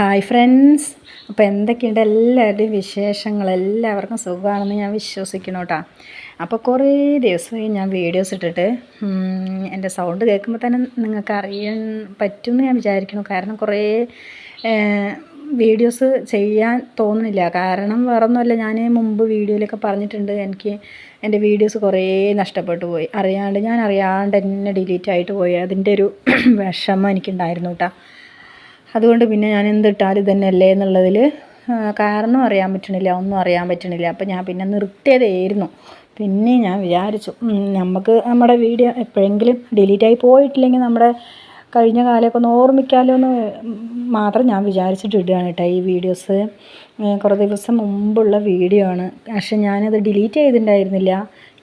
Hi friends അപ്പോൾ എന്തൊക്കെയുണ്ട്? എല്ലാവരുടെയും വിശേഷങ്ങൾ എല്ലാവർക്കും സുഖമാണെന്ന് ഞാൻ വിശ്വസിക്കണം കേട്ടോ അപ്പോൾ കുറേ ദിവസമായി ഞാൻ വീഡിയോസ് ഇട്ടിട്ട് എന്റെ സൗണ്ട് കേൾക്കുമ്പോൾ തന്നെ നിങ്ങൾക്ക് അറിയാൻ പറ്റുമെന്ന് ഞാൻ വിചാരിക്കുന്നു. കാരണം കുറേ വീഡിയോസ് ചെയ്യാൻ തോന്നുന്നില്ല. കാരണം വേറൊന്നുമല്ല ഞാൻ മുമ്പ് വീഡിയോയിലൊക്കെ പറഞ്ഞിട്ടുണ്ട് എനിക്ക് എന്റെ വീഡിയോസ് കുറേ നഷ്ടപ്പെട്ടു പോയി. അറിയാണ്ട് ഞാൻ അറിയാണ്ട് എന്നെ ഡിലീറ്റ് ആയിട്ട് പോയി. അതിന്റെ ഒരു വിഷമം എനിക്കുണ്ടായിരുന്നു കേട്ടോ അതുകൊണ്ട് പിന്നെ ഞാൻ എന്തിട്ടാലും ഇതന്നെയല്ലേ എന്നുള്ളതിൽ കാരണം അറിയാൻ പറ്റണില്ല ഒന്നും അറിയാൻ പറ്റണില്ല. അപ്പം ഞാൻ പിന്നെ നിർത്തിയതായിരുന്നു. പിന്നെ ഞാൻ വിചാരിച്ചു നമുക്ക് നമ്മുടെ വീഡിയോ എപ്പോഴെങ്കിലും ഡിലീറ്റായി പോയിട്ടില്ലെങ്കിൽ നമ്മുടെ കഴിഞ്ഞ കാലമൊക്കെ ഒന്ന് ഓർമ്മിക്കാമല്ലോ എന്ന് മാത്രം ഞാൻ വിചാരിച്ചിട്ട് ഇടുകയാണ് കേട്ടോ ഈ വീഡിയോസ് കുറേ ദിവസം മുമ്പുള്ള വീഡിയോ ആണ്. പക്ഷെ ഞാനത് ഡിലീറ്റ് ചെയ്തിട്ടുണ്ടായിരുന്നില്ല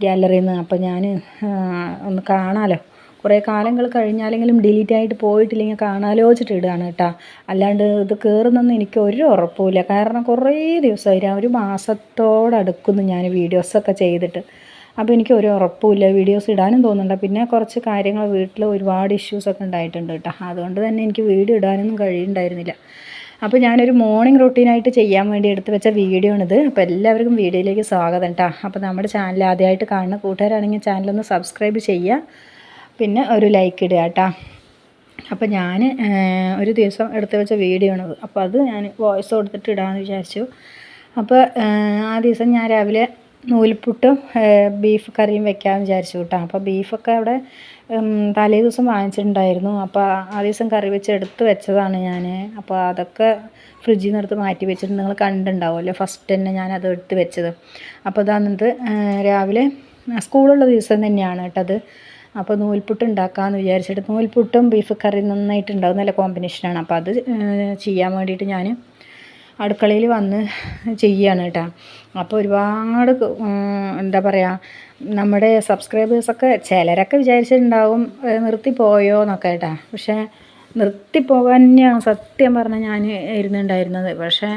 ഗ്യാലറിയിൽ നിന്ന് അപ്പോൾ ഞാൻ ഒന്ന് കാണാമല്ലോ കുറേ കാലങ്ങൾ കഴിഞ്ഞാലെങ്കിലും ഡിലീറ്റ് ആയിട്ട് പോയിട്ടില്ലെങ്കിൽ കാണാലോചിച്ചിട്ട് ഇടുകയാണ് കേട്ടോ. അല്ലാണ്ട് ഇത് കയറുന്നെന്ന് എനിക്ക് ഒരു ഉറപ്പുമില്ല. കാരണം കുറേ ദിവസമായി ഒരു മാസത്തോടടുക്കുന്നു ഞാൻ വീഡിയോസൊക്കെ ചെയ്തിട്ട്. അപ്പോൾ എനിക്ക് ഒരു ഉറപ്പുമില്ല വീഡിയോസ് ഇടാനും തോന്നുന്നുണ്ട്. പിന്നെ കുറച്ച് കാര്യങ്ങൾ വീട്ടിൽ ഒരുപാട് ഇഷ്യൂസൊക്കെ ഉണ്ടായിട്ടുണ്ട് കേട്ടോ. അതുകൊണ്ട് തന്നെ എനിക്ക് വീഡിയോ ഇടാനൊന്നും കഴിയുന്നുണ്ടായിരുന്നില്ല. അപ്പോൾ ഞാനൊരു മോർണിംഗ് റൂട്ടീനായിട്ട് ചെയ്യാൻ വേണ്ടി എടുത്ത് വെച്ച വീഡിയോ ആണിത്. അപ്പോൾ എല്ലാവർക്കും വീഡിയോയിലേക്ക് സ്വാഗതം കേട്ടോ. അപ്പോൾ നമ്മുടെ ചാനൽ ആദ്യമായിട്ട് കാണുന്ന കൂട്ടുകാരാണെങ്കിൽ ചാനലൊന്ന് സബ്സ്ക്രൈബ് ചെയ്യുക. പിന്നെ ഒരു ലൈക്ക് ഇടുക കേട്ടോ അപ്പോൾ ഞാൻ ഒരു ദിവസം എടുത്ത് വെച്ച വീഡിയോ ആണത് അപ്പോൾ അത് ഞാൻ വോയിസ് കൊടുത്തിട്ട് ഇടാമെന്ന് വിചാരിച്ചു. അപ്പോൾ ആ ദിവസം ഞാൻ രാവിലെ നൂൽപുട്ടും ബീഫ് കറിയും വെക്കാമെന്ന് വിചാരിച്ചു കേട്ടോ അപ്പോൾ ബീഫൊക്കെ അവിടെ തലേ ദിവസം വാങ്ങിച്ചിട്ടുണ്ടായിരുന്നു. അപ്പോൾ ആ ദിവസം കറി വെച്ച് എടുത്ത് വെച്ചതാണ് ഞാൻ അപ്പോൾ അതൊക്കെ ഫ്രിഡ്ജിൽ നിന്ന് എടുത്ത് മാറ്റി വെച്ചിട്ട് നിങ്ങൾ കണ്ടിട്ടുണ്ടാവുമല്ലോ. ഫസ്റ്റ് തന്നെ ഞാൻ അത് എടുത്ത് വെച്ചത്. അപ്പോൾ അതാന്നിട്ട് രാവിലെ സ്കൂളുള്ള ദിവസം തന്നെയാണ് കേട്ടത് അപ്പോൾ നൂൽപുട്ട് ഉണ്ടാക്കാമെന്ന് വിചാരിച്ചിട്ട് നൂൽപുട്ടും ബീഫ് കറി നന്നായിട്ടുണ്ടാവും നല്ല കോമ്പിനേഷനാണ് അപ്പോൾ അത് ചെയ്യാൻ വേണ്ടിയിട്ട് ഞാൻ അടുക്കളയിൽ വന്ന് ചെയ്യാണ് കേട്ടോ. അപ്പോൾ ഒരുപാട് എന്താ പറയുക നമ്മുടെ സബ്സ്ക്രൈബേഴ്സൊക്കെ ചിലരൊക്കെ വിചാരിച്ചിട്ടുണ്ടാവും ഏഹ്, നിർത്തിപ്പോയോ എന്നൊക്കെ കേട്ടോ. പക്ഷേ നിർത്തിപ്പോകാൻ തന്നെയാണ് സത്യം പറഞ്ഞാൽ ഞാൻ ഇരുന്നുണ്ടായിരുന്നത്. പക്ഷേ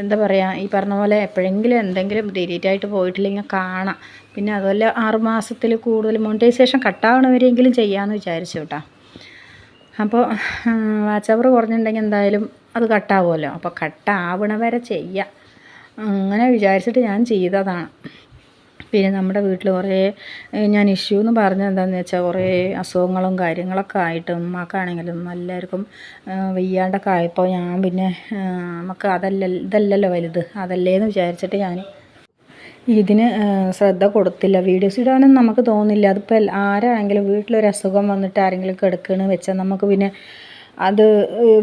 എന്താ പറയുക ഈ പറഞ്ഞ പോലെ എപ്പോഴെങ്കിലും എന്തെങ്കിലും ഡിലീറ്റായിട്ട് പോയിട്ടില്ലെങ്കിൽ കാണാം. പിന്നെ അതുപോലെ ആറുമാസത്തിൽ കൂടുതൽ മോണിറ്റൈസേഷൻ കട്ടാവണവരെങ്കിലും ചെയ്യാമെന്ന് വിചാരിച്ചു കേട്ടോ. അപ്പോൾ വാച്ച് അവർ കുറഞ്ഞിട്ടുണ്ടെങ്കിൽ എന്തായാലും അത് കട്ടാവുമല്ലോ. അപ്പോൾ കട്ടാവണ വരെ അങ്ങനെ വിചാരിച്ചിട്ട് ഞാൻ ചെയ്തതാണ്. പിന്നെ നമ്മുടെ വീട്ടിൽ കുറേ ഞാൻ ഇഷ്യൂ എന്ന് പറഞ്ഞത് എന്താണെന്ന് വെച്ചാൽ കുറേ അസുഖങ്ങളും കാര്യങ്ങളൊക്കെ ആയിട്ട് ഉമ്മാക്കാണെങ്കിലും എല്ലാവർക്കും വയ്യാണ്ടൊക്കെ ആയപ്പോൾ ഞാൻ പിന്നെ നമുക്ക് അതല്ല ഇതല്ലല്ലോ വലുത് അതല്ലേന്ന് വിചാരിച്ചിട്ട് ഞാൻ ഇതിന് ശ്രദ്ധ കൊടുത്തില്ല. വീഡിയോസ് ഇടാനും നമുക്ക് തോന്നില്ല. അതിപ്പോൾ ആരാണെങ്കിലും വീട്ടിലൊരു അസുഖം വന്നിട്ട് ആരെങ്കിലും കിടക്കണമെന്ന് വെച്ചാൽ നമുക്ക് പിന്നെ അത്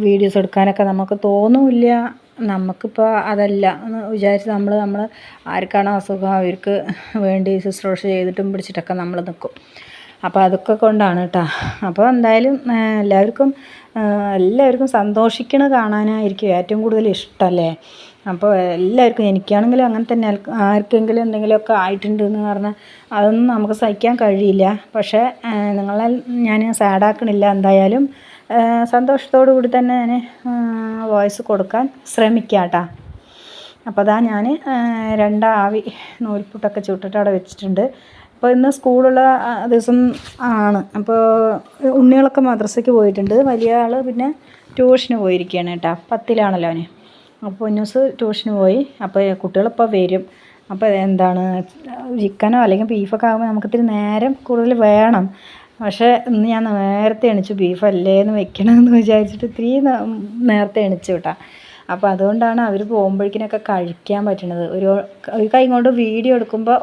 വീഡിയോസ് എടുക്കാനൊക്കെ നമുക്ക് തോന്നുമില്ല നമുക്കിപ്പോൾ അതല്ല. എന്ന് വിചാരിച്ച് നമ്മൾ നമ്മൾ ആർക്കാണോ അസുഖം അവർക്ക് വേണ്ടി ശുശ്രൂഷ ചെയ്തിട്ടും പിടിച്ചിട്ടൊക്കെ നമ്മൾ നിൽക്കും അപ്പോൾ അതൊക്കെ കൊണ്ടാണ് കേട്ടോ അപ്പോൾ എന്തായാലും എല്ലാവർക്കും എല്ലാവർക്കും സന്തോഷിക്കണ കാണാനായിരിക്കും ഏറ്റവും കൂടുതൽ ഇഷ്ടമല്ലേ അപ്പോൾ എല്ലാവർക്കും എനിക്കാണെങ്കിലും അങ്ങനെ തന്നെ ആർക്ക് ആർക്കെങ്കിലും എന്തെങ്കിലുമൊക്കെ ആയിട്ടുണ്ട് എന്ന് പറഞ്ഞാൽ അതൊന്നും നമുക്ക് സഹിക്കാൻ കഴിയില്ല. പക്ഷേ നിങ്ങളെ ഞാൻ സാഡാക്കണില്ല എന്തായാലും. സന്തോഷത്തോടു കൂടി തന്നെ ഞാൻ വോയിസ് കൊടുക്കാൻ ശ്രമിക്കാം കേട്ടോ അപ്പോൾ അതാ ഞാൻ രണ്ടാവി നൂൽപുട്ടൊക്കെ ചുട്ടിട്ട് അവിടെ വെച്ചിട്ടുണ്ട്. അപ്പോൾ ഇന്ന് സ്കൂളുള്ള ദിവസം ആണ്. അപ്പോൾ ഉണ്ണികളൊക്കെ മദ്രസയ്ക്ക് പോയിട്ടുണ്ട്. വലിയ ആൾ പിന്നെ ട്യൂഷന് പോയിരിക്കുകയാണ് കേട്ടോ. പത്തിലാണല്ലോ അവന്. അപ്പോൾ ന്യൂസ് ട്യൂഷന് പോയി. അപ്പോൾ കുട്ടികളിപ്പോൾ വരും. അപ്പോൾ എന്താണ് ചിക്കനോ അല്ലെങ്കിൽ ബീഫൊക്കെ ആകുമ്പോൾ നമുക്കിത്തിരി നേരം കൂടുതൽ വേണം. പക്ഷേ ഇന്ന് ഞാൻ നേരത്തെ എണിച്ചു ബീഫ് അല്ലേന്ന് വെക്കണമെന്ന് വിചാരിച്ചിട്ട് ഇത്തിരി നേരത്തെ എണിച്ചു കേട്ടോ. അപ്പോൾ അതുകൊണ്ടാണ് അവർ പോകുമ്പോഴേക്കിനൊക്കെ കഴിക്കാൻ പറ്റണത്. ഒരു ഒരു കൈ കൊണ്ട് വീഡിയോ എടുക്കുമ്പോൾ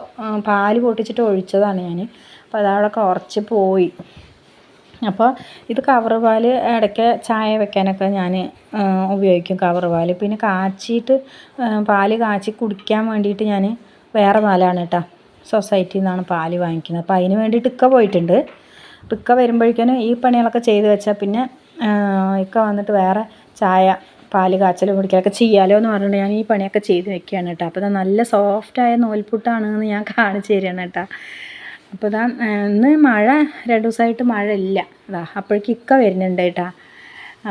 പാൽ പൊട്ടിച്ചിട്ട് ഒഴിച്ചതാണ് ഞാൻ അപ്പോൾ അതവിടെ കുറച്ച് പോയി. അപ്പോൾ ഇത് കവർ പാൽ ഇടയ്ക്ക് ചായ വെക്കാനൊക്കെ ഞാൻ ഉപയോഗിക്കും കവർ പാൽ. പിന്നെ കാച്ചിയിട്ട് പാൽ കാച്ചി കുടിക്കാൻ വേണ്ടിയിട്ട് ഞാൻ വേറെ പാലാണ് കേട്ടോ. സൊസൈറ്റിയിൽ നിന്നാണ് പാൽ വാങ്ങിക്കുന്നത്. അപ്പോൾ അതിന് വേണ്ടിയിട്ട് ഇക്ക പോയിട്ടുണ്ട്. അപ്പോൾ ഇക്ക വരുമ്പോഴേക്കും ഈ പണികളൊക്കെ ചെയ്ത് വെച്ചാൽ പിന്നെ ഇക്ക വന്നിട്ട് വേറെ ചായ പാൽ കാച്ചൽ കുടിക്കലൊക്കെ ചെയ്യാലോ എന്ന് പറഞ്ഞിട്ട് ഞാൻ ഈ പണിയൊക്കെ ചെയ്ത് വെക്കുകയാണ് കേട്ടോ. അപ്പോൾ ഇതാ നല്ല സോഫ്റ്റായ നൂൽപുട്ടാണ് എന്ന് ഞാൻ കാണിച്ചു തരികയാണ് കേട്ടോ. അപ്പോൾ ഇതാ ഇന്ന് മഴ രണ്ട് ദിവസമായിട്ട് മഴ ഇല്ല. അതാ അപ്പോഴേക്ക് ഇക്ക വരുന്നുണ്ട് കേട്ടോ.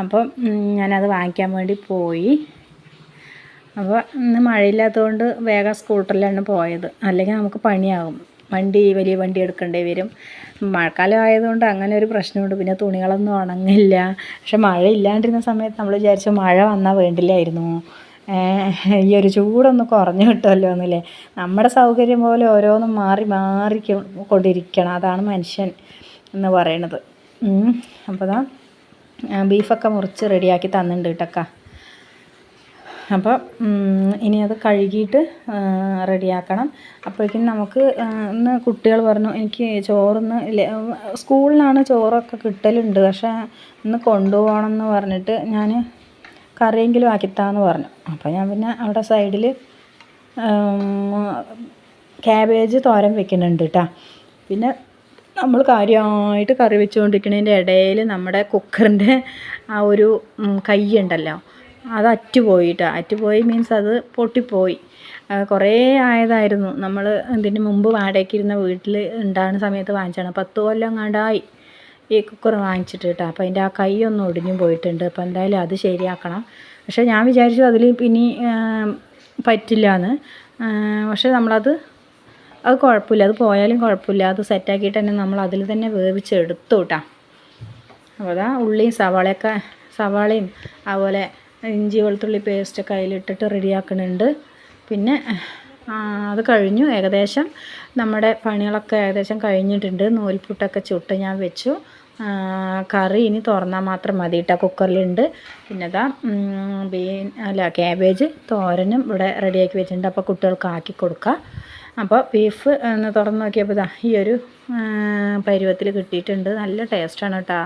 അപ്പം ഉം, ഞാനത് വാങ്ങിക്കാൻ വേണ്ടി പോയി. അപ്പോൾ ഇന്ന് മഴയില്ലാത്തതുകൊണ്ട് വേഗം സ്കൂട്ടറിലാണ് പോയത്. അല്ലെങ്കിൽ നമുക്ക് പണിയാകും. വണ്ടി വലിയ വണ്ടി എടുക്കേണ്ടി വരും. മഴക്കാലം ആയതുകൊണ്ട് അങ്ങനെ ഒരു പ്രശ്നമുണ്ട്. പിന്നെ തുണികളൊന്നും ഉണങ്ങില്ല. പക്ഷെ മഴ ഇല്ലാണ്ടിരുന്ന സമയത്ത് നമ്മൾ വിചാരിച്ചു മഴ വന്നാൽ വേണ്ടില്ലായിരുന്നു. ഈ ഒരു ചൂടൊന്ന് കുറഞ്ഞു കിട്ടുമല്ലോ എന്നല്ലേ. നമ്മുടെ സൗകര്യം പോലെ ഓരോന്നും മാറി മാറി കൊണ്ടിരിക്കണം. അതാണ് മനുഷ്യൻ എന്ന് പറയണത്. അപ്പോൾ ദാ ബീഫൊക്കെ മുറിച്ച് റെഡിയാക്കി തന്നിട്ടുണ്ട് കേട്ടക്ക അപ്പോൾ ഇനി അത് കഴുകിയിട്ട് റെഡിയാക്കണം. അപ്പോഴേക്കും നമുക്ക് ഇന്ന് കുട്ടികൾ പറഞ്ഞു എനിക്ക് ചോറിന്ന് സ്കൂളിലാണ് ചോറൊക്കെ കിട്ടലുണ്ട് പക്ഷേ ഇന്ന് കൊണ്ടുപോകണം എന്ന് പറഞ്ഞിട്ട് ഞാൻ കറിയെങ്കിലും ആക്കിത്താന്ന് പറഞ്ഞു. അപ്പോൾ ഞാൻ പിന്നെ അവിടെ സൈഡിൽ ക്യാബേജ് തോരൻ വെക്കുന്നുണ്ട് കേട്ടോ. പിന്നെ നമ്മൾ കാര്യമായിട്ട് കറി വെച്ചുകൊണ്ടിരിക്കുന്നതിന്റെ ഇടയിൽ നമ്മുടെ കുക്കറിന്റെ ആ ഒരു കൈ ഉണ്ടല്ലോ അത് അറ്റുപോയിട്ടാ. അറ്റുപോയി മീൻസ് അത് പൊട്ടിപ്പോയി. കുറേ ആയതായിരുന്നു. നമ്മൾ ഇതിന് മുമ്പ് വാടകയ്ക്ക് ഇരുന്ന വീട്ടിൽ ഉണ്ടാകുന്ന സമയത്ത് വാങ്ങിച്ചാണ് പത്ത് കൊല്ലം കണ്ടായി ഈ കുക്കർ വാങ്ങിച്ചിട്ട് കേട്ടോ അപ്പോൾ അതിന്റെ ആ കൈ ഒന്ന് ഒടിഞ്ഞു പോയിട്ടുണ്ട്. അപ്പോൾ എന്തായാലും അത് ശരിയാക്കണം. പക്ഷേ ഞാൻ വിചാരിച്ചു അതിൽ പിന്നെ പറ്റില്ല എന്ന് പക്ഷേ നമ്മളത് അത് കുഴപ്പമില്ല. അത് പോയാലും കുഴപ്പമില്ല. അത് സെറ്റാക്കിയിട്ട് തന്നെ നമ്മൾ അതിൽ തന്നെ വേവിച്ചെടുത്തു കേട്ടോ അപ്പോൾ അതാ ഉള്ളിയും സവാളയൊക്കെ സവാളയും അതുപോലെ ഇഞ്ചി വെളുത്തുള്ളി പേസ്റ്റൊക്കെ അതിലിട്ടിട്ട് റെഡിയാക്കുന്നുണ്ട് പിന്നെ അത് കഴിഞ്ഞു. ഏകദേശം നമ്മുടെ പണികളൊക്കെ ഏകദേശം കഴിഞ്ഞിട്ടുണ്ട്. നൂൽപുട്ടൊക്കെ ചുട്ട് ഞാൻ വെച്ചു. കറി ഇനി തുറന്നാൽ മാത്രം മതി കേട്ടോ കുക്കറിലുണ്ട്. പിന്നെ ഇതാ ബീൻ അല്ല ക്യാബേജ് തോരനും ഇവിടെ റെഡിയാക്കി വെച്ചിട്ടുണ്ട്. അപ്പോൾ കുട്ടികൾക്ക് ആക്കി കൊടുക്കാം. അപ്പോൾ ബീഫ് തുറന്ന് നോക്കിയപ്പോൾ ഇതാ ഈ ഒരു പരുവത്തിൽ കിട്ടിയിട്ടുണ്ട്. നല്ല ടേസ്റ്റാണ് കേട്ടോ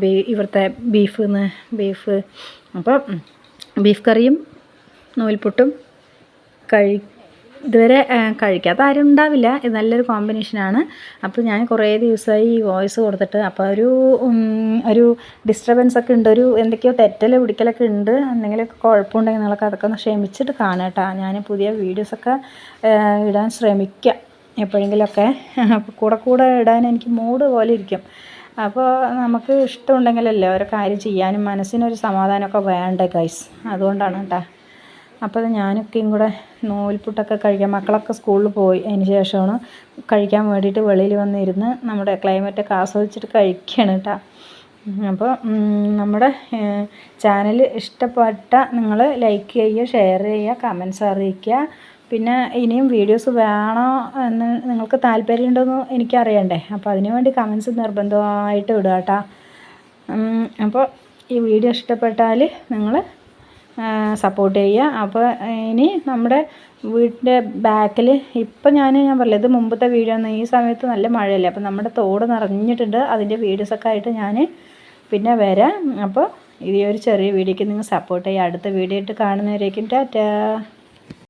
ബീ ഇവിടുത്തെ ബീഫ് എന്ന് ബീഫ്. അപ്പോൾ ബീഫ് കറിയും നൂൽപുട്ടും കഴി ഇതുവരെ കഴിക്കാത്ത ആരും ഉണ്ടാവില്ല. ഇത് നല്ലൊരു കോമ്പിനേഷനാണ്. അപ്പോൾ ഞാൻ കുറേ ദിവസമായി ഈ വോയിസ് കൊടുത്തിട്ട് അപ്പോൾ ഒരു ഒരു ഡിസ്റ്റർബൻസ് ഒക്കെ ഉണ്ട്. ഒരു എന്തൊക്കെയോ തെറ്റൽ പിടിക്കലൊക്കെ ഉണ്ട്. എന്തെങ്കിലുമൊക്കെ കുഴപ്പമുണ്ടെങ്കിൽ നിങ്ങളൊക്കെ അതൊക്കെ ഒന്ന് ക്ഷമിച്ചിട്ട് കാണാട്ടോ ഞാൻ പുതിയ വീഡിയോസൊക്കെ ഇടാൻ ശ്രമിക്കാം എപ്പോഴെങ്കിലുമൊക്കെ. കൂടെ കൂടെ ഇടാൻ എനിക്ക് മൂഡ് പോലെ ഇരിക്കും. അപ്പോൾ നമുക്ക് ഇഷ്ടമുണ്ടെങ്കിലല്ലേ ഓരോ കാര്യം ചെയ്യാനും മനസ്സിനൊരു സമാധാനമൊക്കെ വേണ്ടേ ഗൈസ് അതുകൊണ്ടാണ് കേട്ടോ. അപ്പോൾ ഞാനൊക്കെയും കൂടെ നൂൽപുട്ടൊക്കെ കഴിക്കാൻ മക്കളൊക്കെ സ്കൂളിൽ പോയി അതിന് ശേഷമാണ് കഴിക്കാൻ വേണ്ടിയിട്ട് വെളിയിൽ വന്നിരുന്ന് നമ്മുടെ ക്ലൈമറ്റൊക്കെ ആസ്വദിച്ചിട്ട് കഴിക്കുകയാണ് കേട്ടോ. അപ്പോൾ നമ്മുടെ ചാനൽ ഇഷ്ടപ്പെട്ട നിങ്ങൾ ലൈക്ക് ചെയ്യുക ഷെയർ ചെയ്യുക കമൻസ് അറിയിക്കുക. പിന്നെ ഇനിയും വീഡിയോസ് വേണോ എന്ന് നിങ്ങൾക്ക് താല്പര്യമുണ്ടോയെന്ന് എനിക്കറിയണ്ടേ. അപ്പോൾ അതിനു വേണ്ടി കമൻസ് നിർബന്ധമായിട്ട് ഇടുക കേട്ടോ. അപ്പോൾ ഈ വീഡിയോ ഇഷ്ടപ്പെട്ടാൽ നിങ്ങൾ സപ്പോർട്ട് ചെയ്യുക. അപ്പോൾ ഇനി നമ്മുടെ വീടിന്റെ ബാക്കിൽ ഇപ്പം ഞാൻ ഞാൻ പറഞ്ഞത് മുമ്പത്തെ വീഡിയോ ഈ സമയത്ത് നല്ല മഴയല്ലേ അപ്പോൾ നമ്മുടെ തോട് നിറഞ്ഞിട്ടുണ്ട്. അതിന്റെ വീഡിയോസൊക്കെ ആയിട്ട് ഞാൻ പിന്നെ വരാം. അപ്പോൾ ഈ ഒരു ചെറിയ വീഡിയോക്ക് നിങ്ങൾ സപ്പോർട്ട് ചെയ്യുക. അടുത്ത വീഡിയോ ഇട്ട് കാണുന്നവരേക്കും ടാറ്റാ.